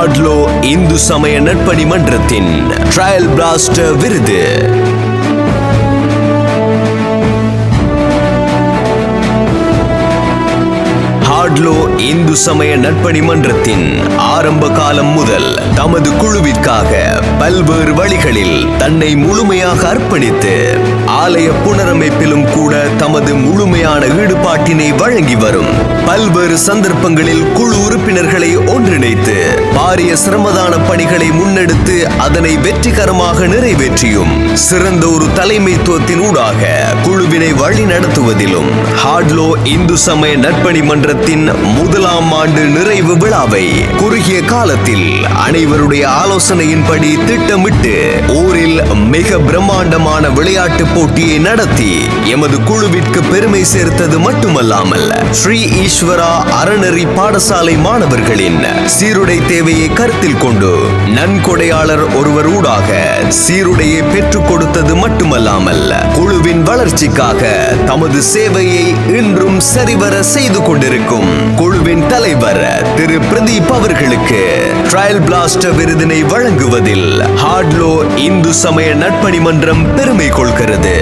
ஆட்லோ இந்து சமய நட்பணி மன்றத்தின் trial plaster விருது. ஆட்லோ இந்து சமய நட்பணி மன்றத்தின் ஆரம்ப காலம் முதல் தமது குழுவிற்காக பல்வேறு வழிகளில் தன்னை முழுமையாக அர்ப்பணித்து ஆலய புனரமைப்பிலும் தமது முழுமையான ஈடுபாட்டினை வழங்கி வரும். பல்வேறு சந்தர்ப்பங்களில் குழு உறுப்பினர்களை ஒன்றிணைத்து பாரிய சிரமதான பணிகளை முன்னெடுத்து அதனை வெற்றிகரமாக நிறைவேற்றியும். சிறந்த ஒரு தலைமைத்துவத்தின் ஊடாக குழுவினை வழி நடத்துவதிலும் ஹார்ட்லோ இந்து சமய நட்பணி மன்றத்தின் முதலாம் ஆண்டு நிறைவு விழாவை குறுகிய காலத்தில் அனைவருடைய ஆலோசனையின்படி திட்டமிட்டு ஊரில் மிக பிரம்மாண்டமான விளையாட்டு போட்டியை நடத்தி எமது குழுவிற்கு பெருமை சேர்த்தது மட்டுமல்லாமல் ஸ்ரீ ஈஸ்வரா அறநெறி பாடசாலை மாணவர்களின் சீருடை தேவையை கருத்தில் கொண்டு நன்கொடையாளர் ஒருவர் ஊடாக சீருடையை பெற்றுக் கொடுத்தது மட்டுமல்லாமல் குழுவின் வளர்ச்சிக்காக தமது சேவையை இன்றும் சரிவர செய்து கொண்டிருக்கும் குழுவின் தலைவர் திரு பிரதீப் அவர்களுக்கு ட்ரையல் பிளாஸ்டர் விருதினை வழங்குவதில் ஹார்ட்லோ இந்து சமய நட்பணி மன்றம் பெருமை கொள்கிறது.